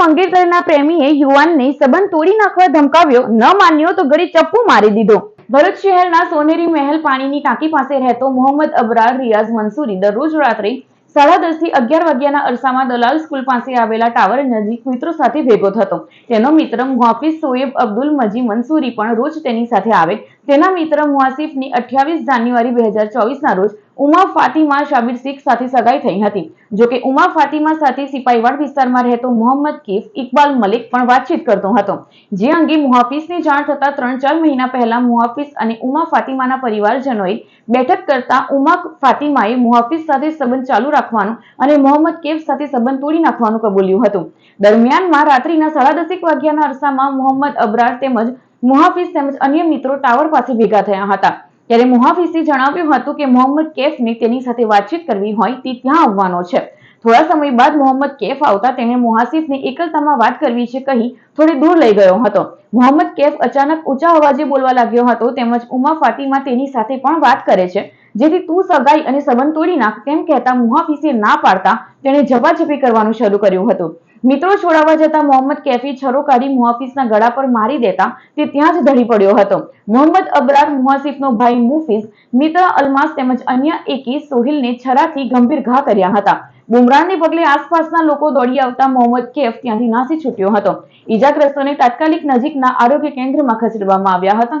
મંગેતરના પ્રેમીએ યુવાનને સંબંધ તોડી નાખવા ધમકાવ્યો. ન માન્યો તો ગળે ચપ્પુ મારી દીધો. ભરૂચ શહેરના સોનેરી મહેલ પાણીની ટાંકી પાસે રહેતો મોહમ્મદ અબરાર રિયાઝ મંસૂરી દરરોજ રાત્રે સાડા દસથી અગિયાર વાગ્યાના અરસામાં દલાલ સ્કૂલ પાસે આવેલા ટાવર નજીક મિત્રો સાથે ભેગો થતો. તેનો મિત્ર મુહાફિઝ સોએબ અબ્દુલ મજી મંસૂરી પણ રોજ તેની સાથે આવે. તેના મિત્ર મુહાસિફની અઠ્યાવીસ જાન્યુઆરી બે હજાર ચોવીસના રોજ ઉમા ફાતિમા શાબીર શીખ સાથે સગાઈ થઈ હતી. જોકે ઉમા ફાતિમા સાથે સિપાઈવાડ વિસ્તારમાં રહેતો મોહમ્મદ કેફ ઇકબાલ મલિક પણ વાતચીત કરતો હતો. જે અંગે મુહાફિઝની જાણ થતા ત્રણ ચાર મહિના પહેલા મુહાફિઝ અને ઉમા ફાતિમાના પરિવારજનોએ બેઠક કરતા ઉમા ફાતિમાએ મુહાફિઝ સાથે સંબંધ ચાલુ રાખવાનું અને મોહમ્મદ કેફ સાથે સંબંધ તોડી નાખવાનું કબૂલ્યું હતું. દરમિયાનમાં રાત્રિના સાડા દસેક વાગ્યાના અરસામાં મોહમ્મદ અબરાર તેમજ મુહાફિઝ તેમજ અન્ય મિત્રો ટાવર પાસે ભેગા થયા હતા. ત્યારે મુહાફિઝે જણાવ્યું હતું કે મોહમ્મદ કેફને તેની સાથે વાતચીત કરવી હોય તે ત્યાં આવવાનો છે. થોડા સમય બાદ મોહમ્મદ કેફ આવતા તેણે મુહાસિફને એકલતામાં વાત કરવી છે કહી થોડી દૂર લઈ ગયો હતો. મોહમ્મદ કેફ અચાનક ઊંચા અવાજે બોલવા લાગ્યો હતો, તેમજ ઉમા ફાતિમા તેની સાથે પણ વાત કરે છે. જેથી તું સગાઈ અને સંબંધ તોડી નાખ, તેમ કહેતા મુહાફિઝે ના પાડતા તેણે ઝપાઝપી કરવાનું શરૂ કર્યું હતું. મિત્રો છોડાવવા જતા મોહમ્મદ કેફી છરો કાઢી મુહાફિઝના ગળા પર મારી દેતા તે ત્યાં જ ધડી પડ્યો હતો. મોહમ્મદ અબરાર મુહાસિફનો ભાઈ મુફિઝ, મિત્ર અલમાસ તેમજ અન્ય એકી સોહિલને છરાથી ગંભીર ઘા કર્યા હતા. બુમરાહને પગલે આસપાસના લોકો દોડી આવતા મોહમ્મદ કેફ ત્યાંથી નાસી છૂટ્યો હતો. ઈજાગ્રસ્તોને તાત્કાલિક નજીકના આરોગ્ય કેન્દ્રમાં ખસેડવામાં આવ્યા હતા.